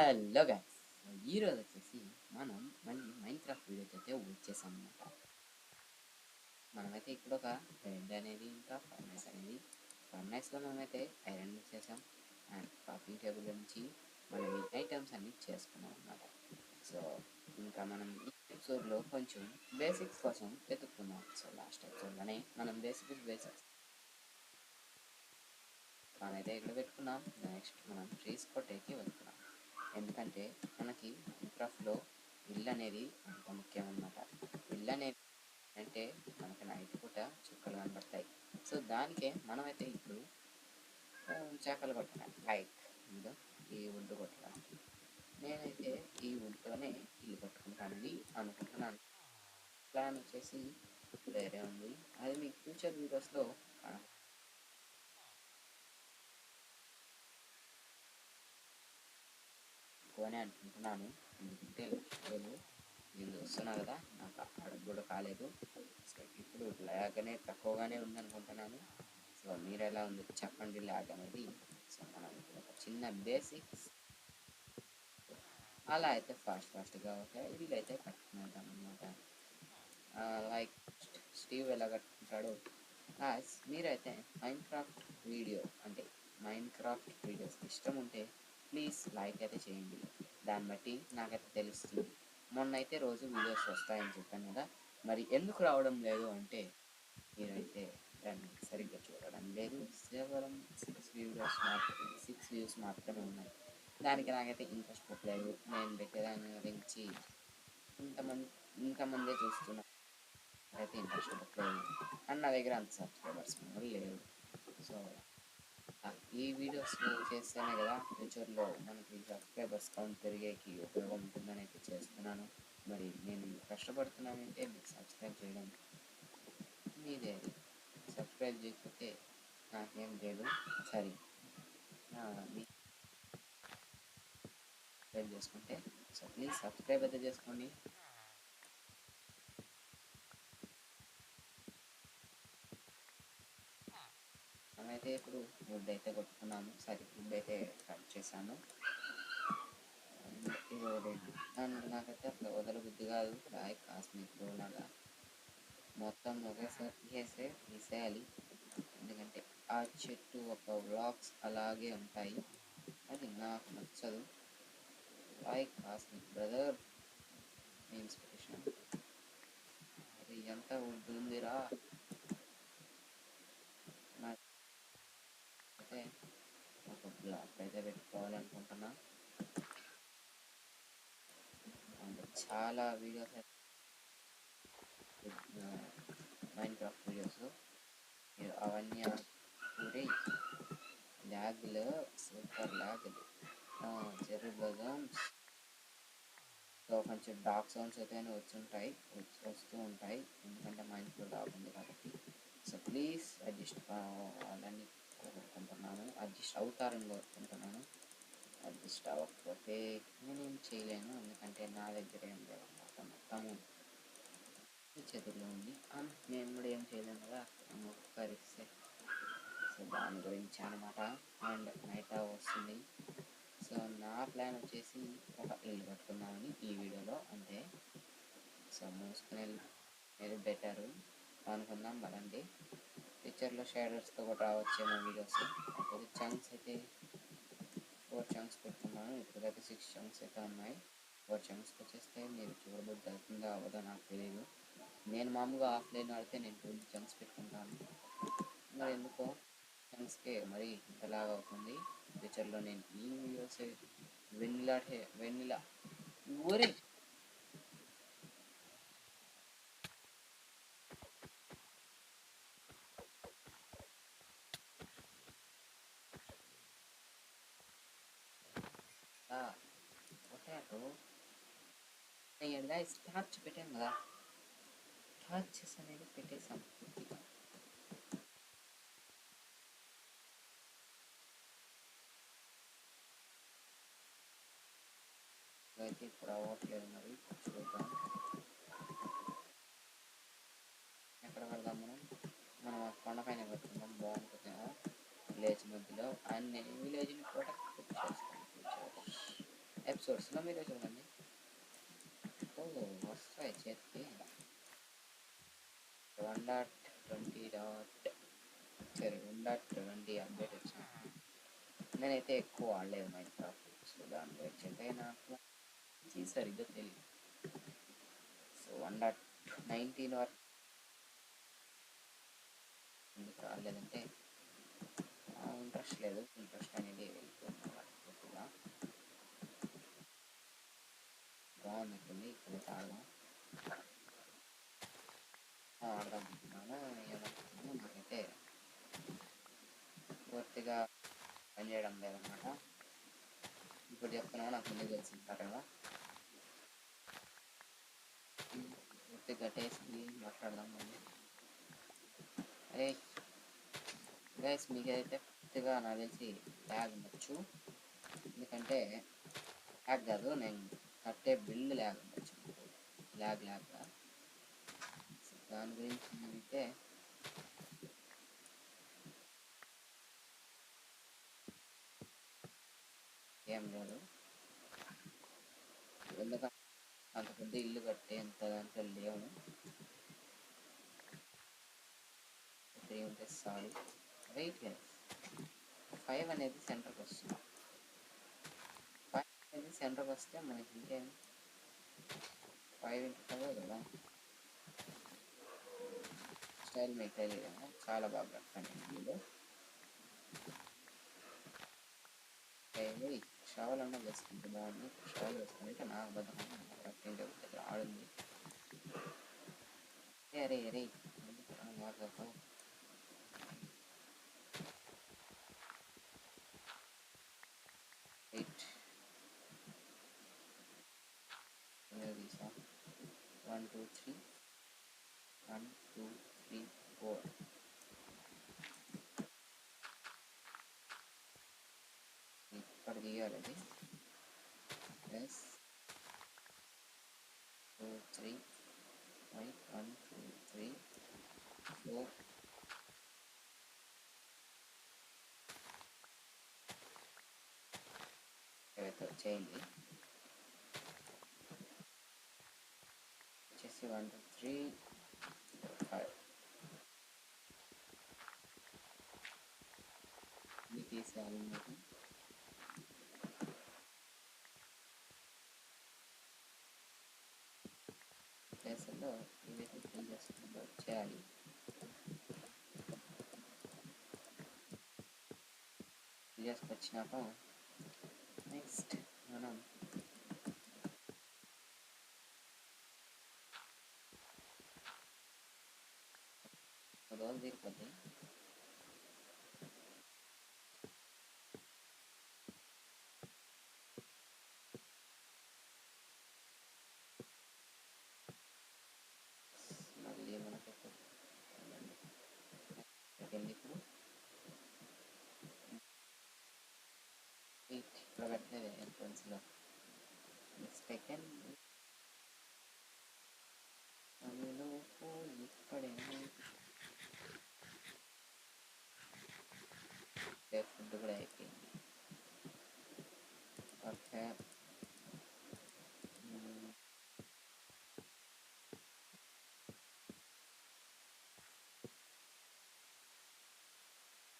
Hello guys ఈరోజు వచ్చేసి మనం మళ్ళీ మైండ్ క్రాఫ్ట్ వీడియోకి అయితే వచ్చేసాం అనమాట మనమైతే ఇక్కడ ఒక బెడ్ అనేది ఇంకా ఫర్నైస్ అనేది ఫర్నైస్లో మనమైతే ఐరన్ చేసాం అండ్ క్రాఫింగ్ టేబుల్ నుంచి మనం ఈ ఐటమ్స్ అన్ని చేసుకున్నాం అనమాట సో ఇంకా మనం ఈ ఎపిసోడ్లో కొంచెం బేసిక్స్ కోసం వెతుక్కున్నాం. సో లాస్ట్ ఎపిసోడ్లోనే మనం బేసిక్స్ బేసిక్స్ మనమైతే ఇక్కడ పెట్టుకున్నాం నెక్స్ట్ మనం ట్రీస్ కొట్టేకి వెళ్తున్నాం ఎందుకంటే మనకి మైన్క్రాఫ్ట్లో ఇల్లు అనేది అంత ముఖ్యం అన్నమాట ఇల్లు అనేది అంటే మనకి నైట్ పూట చుక్కలు కనబడతాయి. సో దానికే మనమైతే ఇప్పుడు చేపలు కొట్టాలి. లైక్ ఇదో ఈ వుడ్ కొట్టడం నేనైతే ఈ వుడ్తోనే ఇల్లు కట్టుకుంటానని అనుకుంటున్నాను. ప్లాన్ వచ్చేసి వేరే ఉంది. అది మీకు ఫ్యూచర్ వీడియోస్లో ఎక్కువనే అనుకుంటున్నాను ఎందుకంటే నేను నేను వస్తున్నా కదా నాకు అడుగు కూడా కాలేదు. సో ఇప్పుడు ల్యాగ్ తక్కువగానే ఉందనుకుంటున్నాను. సో మీరు ఎలా ఉంది? చెప్పండి ల్యాగ్ అనేది. సో మనం ఒక చిన్న బేసిక్స్. అలా అయితే ఫాస్ట్ ఫాస్ట్గా ఒక ఇల్లు అయితే కట్టుకుంటాం అనమాట లైక్ స్టీవ్ ఎలా కట్టుకుంటాడో. మీరైతే మైండ్ క్రాఫ్ట్ వీడియో అంటే మైండ్ క్రాఫ్ట్ వీడియోస్ ఇష్టం ఉంటే ప్లీజ్ లైక్ అయితే చేయండి. దాన్ని బట్టి నాకైతే తెలుస్తుంది. మొన్న అయితే రోజు వీడియోస్ వస్తాయని చెప్పాను కదా మరి ఎందుకు రావడం లేదు అంటే మీరైతే దాన్ని సరిగ్గా చూడడం లేదు. కేవలం సిక్స్ వ్యూస్ మాత్రమే సిక్స్ వ్యూస్ మాత్రమే ఉన్నాయి. దానికి నాకైతే ఇంట్రెస్ట్ పెట్టలేదు నేను పెట్టేదాని గురించి ఇంతమంది ఇంతమందే చూస్తున్నా. అయితే ఇంట్రెస్ట్ పెట్టలేదు అండ్ నా దగ్గర అంత సబ్స్క్రైబర్స్ లేవు. సో ఈ వీడియోస్ చేస్తేనే కదా ఫ్యూచర్లో మనకి సబ్స్క్రైబర్స్ కౌంట్ పెరిగేకి ఉపయోగం ఉంటుందని అయితే చేస్తున్నాను. మరి నేను కష్టపడుతున్నానంటే మీకు సబ్స్క్రైబ్ చేయడం మీదే అది. సబ్స్క్రైబ్ చేయకపోతే నాకేం లేదు. సరే. సబ్స్క్రైబ్ చేసుకుంటే సో ప్లీజ్ సబ్స్క్రైబ్ అయితే చేసుకోండి. మనమైతే ఇప్పుడు వుడ్ అయితే కొట్టుకున్నాము సరే వుడ్ అయితే కట్ చేశాను. ఇది అండ్ నాకైతే అసలు వదల బుద్ధి కాదు. రాయి కాస్మిక్ లాగా. మొత్తం ఒకేసారి తీసేసే తీసేయాలి. ఎందుకంటే ఆ చెట్టు ఒక బ్లాక్స్ అలాగే ఉంటాయి. అది నాకు నచ్చదు. రాయ్ కాస్మిక్ బ్రదర్ ఇన్స్పిరేషన్ అది ఎంత ఉంటుందిరా ఉందిరా నాకు అయితే ఒక బ్లాక్ అయితే పెట్టుకోవాలనుకుంటున్నా. అండ్ చాలా వీడియోస్ మైండ్ క్రాఫ్ట్ వీడియోస్ మీరు అవన్నీ పూరి ల్యాగ్లు సూపర్ ల్యాగ్లు. చెర్రీ బ్లజమ్స్ సో కొంచెం డార్క్ సౌండ్స్ అయితే వచ్చుంటాయి వస్తూ ఉంటాయి. ఎందుకంటే మైండ్ ఇంట్లో డాగ్ ఉంది కాబట్టి. సో ప్లీజ్ అడ్జస్ట్ అవన్నీ కోరుకుంటున్నాను. అడ్జస్ట్ అవుతారని కోరుకుంటున్నాను. అడ్జస్ట్ అవ్వకపోతే నేనేం చేయలేను. ఎందుకంటే నా దగ్గర ఏం లేదు మొత్తం మొత్తము. ఈ చేతుల్లో ఉంది. నేను కూడా ఏం చేయలేను కదా. ఒక్కరిస్తే సో దాని గురించి అనమాట అండ్ నైట్ వస్తుంది. సో నా ప్లాన్ వచ్చేసి ఒక ఇల్లు కట్టుకుందామని ఈ వీడియోలో అంతే. సో మూసుకునే మీరు బెటరు. అనుకుందాం పదండి. ఫ్యూచర్లో షేడర్స్తో కూడా రావచ్చేమో వీడియోస్ అయితే చంక్స్ అయితే ఫోర్ చంక్స్ పెట్టుకున్నాను ఇప్పటికైతే సిక్స్ చంక్స్ అయితే ఉన్నాయి. ఫోర్ చంక్స్కి వచ్చేస్తే మీరు చూడబుద్ధి అవుతుందా అవ్వదో నాకు తెలియదు నేను మామూలుగా ఆఫ్లైన్ ఆడితే నేను టూ చంక్స్ పెట్టుకుంటాను. మరి ఎందుకో చంక్స్కే మరి ఇంతలాగా అవుతుంది. ఫ్యూచర్లో నేను ఈ వీడియోస్ వెన్నెలా వెన్నెలా ఊరే పొటాటో గైస్ టార్చ్ పెట్టాం కదా. టార్చెస్ అనేది పెట్టేసాం. పూర్తిగా అయితే ఇప్పుడు అవ్వట్లేదు మరి చూద్దాం. ఎక్కడ పెడదాం మనం? మనం కొండపైన కొండ పైన పెట్టుకుందాం బాగుంటుంది కదా. విలేజ్ మధ్యలో. అండ్ విలేజ్ని ప్రొటెక్ట్ చేస్తాను ఫ్యూచర్ సోర్స్లో మీరే చూడండి. వస్తాయి చెప్పి వన్ డాట్ ట్వంటీ డాట్ సరే వన్ డాట్ ట్వంటీ అప్డేట్ వచ్చింది నేనైతే ఎక్కువ వాడలేదు మైండ్ క్రాఫ్ట్ సో దాని గురించి అయితే నాకు ఇది సరిగ్గా తెలియదు సో వన్ డాట్ నైన్టీన్ వరకు ఎందుకు రాలేదంటే ఇంట్రెస్ట్ లేదు ఇంట్రెస్ట్ అనేది వెళ్ళిపోయింది బాగుంది ఇక్కడ ఇప్పుడైతే ఆడదాం నాకైతే పూర్తిగా పనిచేయడం లేదన్నమాట. ఇప్పుడు చెప్తున్నాను నాకు ముందు తెలిసింది కదా పూర్తిగా టేస్ట్ మాట్లాడదాం మళ్ళీ. అరే గైస్ మీకైతే పూర్తిగా నాకు తెలిసి ల్యాగ్ ఉండొచ్చు. ఎందుకంటే ల్యాగ్ కాదు నేను కట్టే బిల్లు ల్యాగ్ ఉండొచ్చు. ల్యాగ్ ల్యాగ్గా దాని గురించి నేనైతే ఏం లేదు ఎందుకంటే అంత పెద్ద ఇల్లు కట్టే అంత దాంట్లో లేవు. త్రీ ఉంటే వెయిట్ ఫైవ్ అనేది సెంటర్కి వస్తుంది ఫైవ్ అనేది సెంటర్కి వస్తే మనకి ఇంకేం ఫైవ్ ఇంటూ ఫైవ్ కదా స్టైల్ మీకు తెలియదు చాలా బాగా కట్టాను వీళ్ళు. షవల్ అన్న వేసుకుంటే బాగుంది. షవల్ వేసుకుంటే నాకు బద్దకం కట్టింటే దగ్గర ఆడుంది అరే. అరే మాట్లాడతావు one two three one two three four ఇక్కడ గీయాలి అది plus two three five one two three four ఏవైతే వచ్చేయండి వచ్చేసి వన్ టూ త్రీ ఫైవ్ ఇది తీసేయాలన్నమాట ప్లేస్లో ఇవైతే ఫిల్ చేసుకుంటూ చేయాలి ఫిల్ చేసుకొచ్చినాక నెక్స్ట్ మనం ఎయిట్ ఇక్కడ పెట్టలేదు ఎంట్రన్స్లో సెకండ్ అందులోపు ఇక్కడే ఫుడ్ కూడా అయిపోయింది ఓకే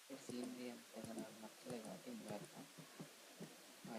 సీనరీ అంతగా నాకు నచ్చలేదు కాబట్టి బ్లాక్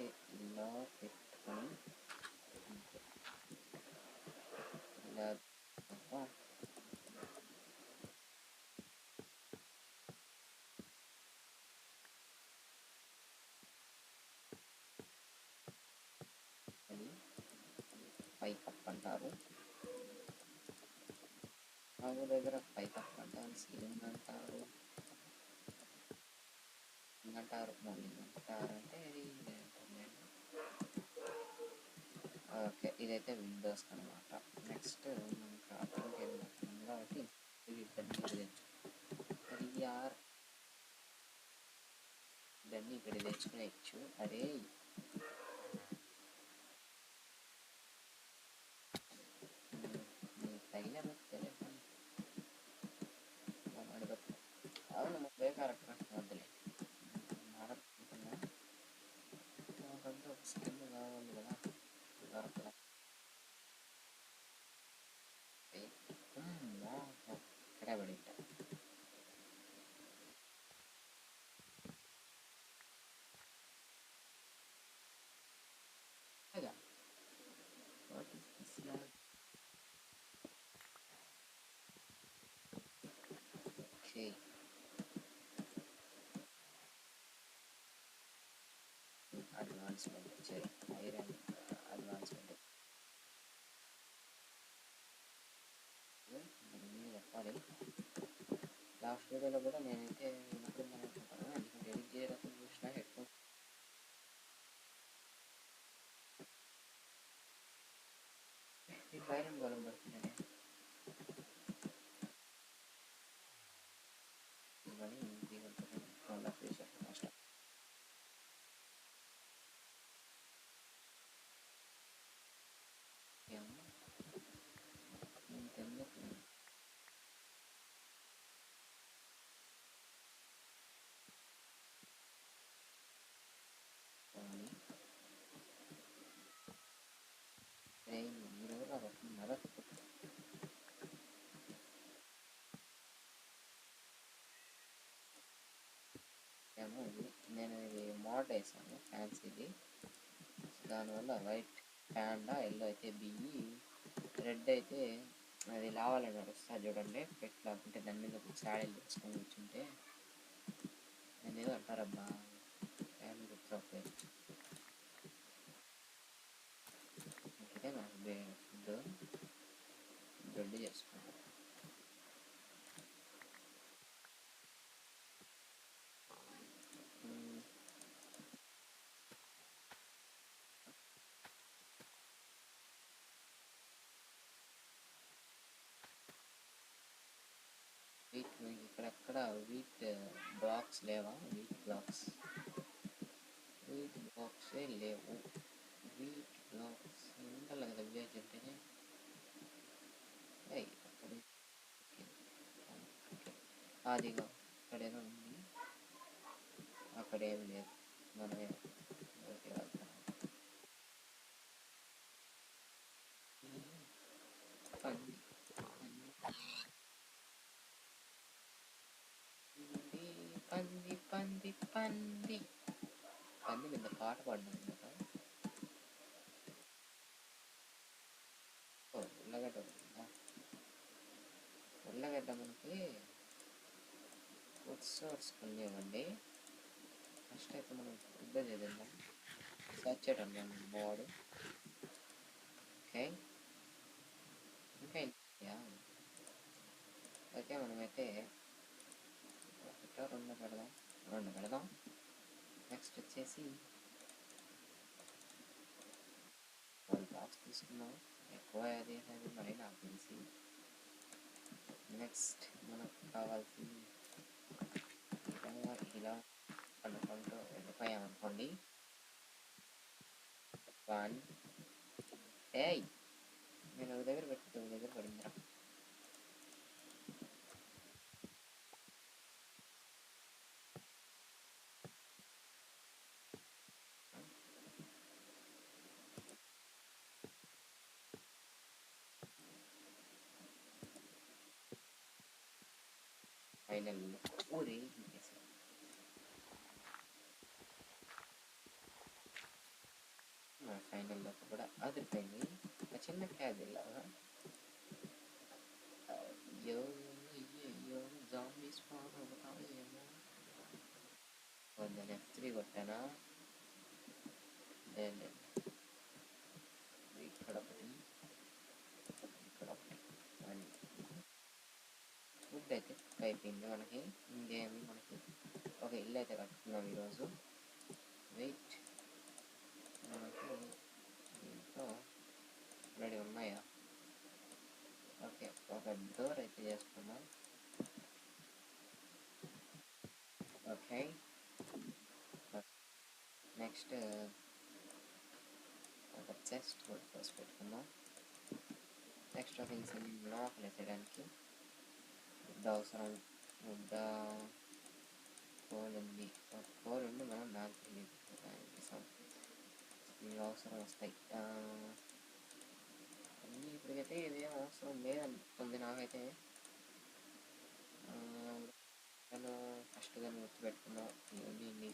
అయితే ఇలా పెట్టుకొని అంతే. ఇలా తప్ప అది పై కప్ అంటారు మా ఊరి దగ్గర పై కప్ అంటారు సీలింగ్ అంటారు అంటారు మళ్ళీ అంటారు అంటే ఇది ఏంటంటే ఓకే ఇదైతే విండోస్ అనమాట నెక్స్ట్ మనం అర్థం టేబుల్ కాబట్టి ఇది ఇవన్నీ ఇక్కడ తెచ్చు మరి ఆర్ ఇవన్నీ ఇక్కడ తెచ్చుకునేచ్చు అరే నీకు తగిన వచ్చాయి ఐరన్ అడ్వాన్స్మెంట్ చెప్పాలి. లాస్ట్ వీడియోలో కూడా నేనైతే వేసాను. నేను ఇది మోడ్ వేసాను ఫ్యాన్సీది. దానివల్ల వైట్ ప్యాండా ఎల్లో అయితే బియ్యి రెడ్ అయితే అది లావాలని నడుస్తుంది చూడండి. పెట్లా అంటే దాని మీద ఒక శాడీలు తెచ్చుకొని కూర్చుంటే నేను ఏదో అంటారబ్బా ఫ్యామిలీ గుర్తురావట్లేదు ఇదే నాకు ఫుడ్ బ్రెడ్ చేసుకో. మీకు ఇక్కడెక్కడ వీట్ బ్లాక్స్ లేవా వీట్ బ్లాక్స్ వీట్ బ్లాక్సే లేవు వీట్ బ్లాక్స్ ఉండాలి కదా విలేజ్ అంటేనే ఏయ్, అక్కడ ఓకే. ఓకే. అదిగో ఇక్కడ ఏదో ఉంది అక్కడ ఏమి లేదు మనమే పాట పాడడం అనమాట ఓ ఉల్లగడ్డ ఉందా? ఉల్లగడ్డ మనకి ఫుడ్ సోర్స్ కొన్నివ్వండి ఫస్ట్ అయితే మనం ఫుడ్ చేద్దాం సచ్చేట చేయడం మోడ్ ఓకే? ఇంకా యా ఓకే మనమైతే ఒకటో రెండు పెడదాం. రెండు పెడదాం. నెక్స్ట్ వచ్చేసి బాక్స్ తీసుకున్నాం ఎక్కువ అది అనేది మరి నాకు తెలిసి నెక్స్ట్ మనకు కావాల్సింది ఇలా ఇలా అనుకుంటూ వెళ్ళిపోయామనుకోండి వన్ ఏ నేను ఒక దగ్గర పెట్టి ఒక దగ్గర పడిందిరా Aynen. Oraya gideceğiz. ಫೈನಲ್ ಕೂಡ ಅದ್ರ ಪೈನಿ ಚಿನ್ನ ಕ್ಯಾದಿಲ್ಲ ಅಯ್ಯೋ ಅಯ್ಯೋ ಜಾಂಬೀಸ್ ಏನು ಒಂದು ನೆಫ್ತ್ರಿ ಕೊಟ್ಟನಾ అయితే మనకి ఇంకేమి మనకి? ఒక ఇల్లు అయితే కట్టుకున్నాం ఈరోజు. వెయిట్ మనకి దీంట్లో రెడీ ఉన్నాయా? ఓకే ఒక డోర్ అయితే చేసుకున్నాం ఓకే. నెక్స్ట్ ఒక చెస్ట్ కూడా పోసి పెట్టుకుందాం. నెక్స్ట్ ఒక అన్ని లోపల వేసేయడానికి ముద్ద అవసరం ముద్దా కోల్ ఉంది ఒక ఉంది మనం నాకు తెలియదు ఇవి అవసరం వస్తాయి అన్నీ ఇప్పటికైతే ఏం అవసరం లేదనిపిస్తుంది నాకైతే నేను ఫస్ట్ దాన్ని గుర్తుపెట్టుకున్నా ఇవన్నీ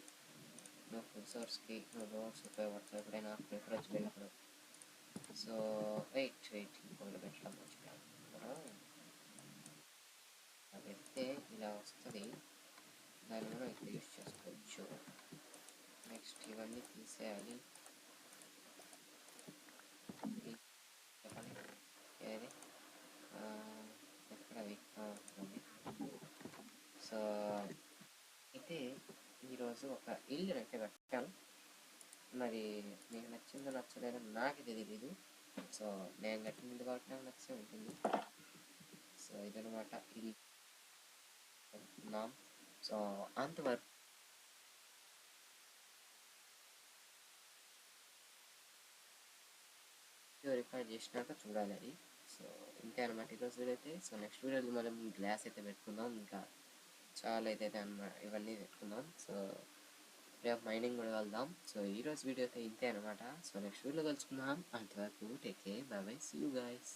నువ్వు ఫుడ్ సోర్స్కి నువ్వు రోడ్స్ ఉపయోగపడతావు ఎప్పుడైనా ప్రిఫరెన్స్ వెళ్ళినప్పుడు సో వెయిట్ వెయిట్ ఇంకోటి పెట్టడం మర్చిపోయాను మనం అది పెడితే ఇలా వస్తుంది దాన్ని కూడా ఇక్కడ యూస్ చేసుకోవచ్చు నెక్స్ట్ ఇవన్నీ తీసేయాలి చెప్పండి ఏది ఎక్కడ సో అయితే ఈరోజు ఒక ఇల్లు అయితే కట్టాం మరి మీకు నచ్చిందో నచ్చలేదో నాకు తెలియదు సో నేను కట్టినది కాబట్టి నాకు నచ్చే ఉంటుంది సో ఇదనమాట ఇది నామ్ సో అంతవరకు రికార్డ్ చేసినాక చూడాలి అది సో ఇంతే అనమాట ఈరోజు వీడియో అయితే సో నెక్స్ట్ వీడియోలో మనం గ్లాస్ అయితే పెట్టుకుందాం ఇంకా చాలా అయితే అనమాట ఇవన్నీ పెట్టుకుందాం సో రేపు మైనింగ్ కూడా వెళ్దాం సో ఈరోజు వీడియో అయితే ఇంతే అనమాట సో నెక్స్ట్ వీడియోలో కలుసుకుందాం అంతవరకు take care bye bye see you guys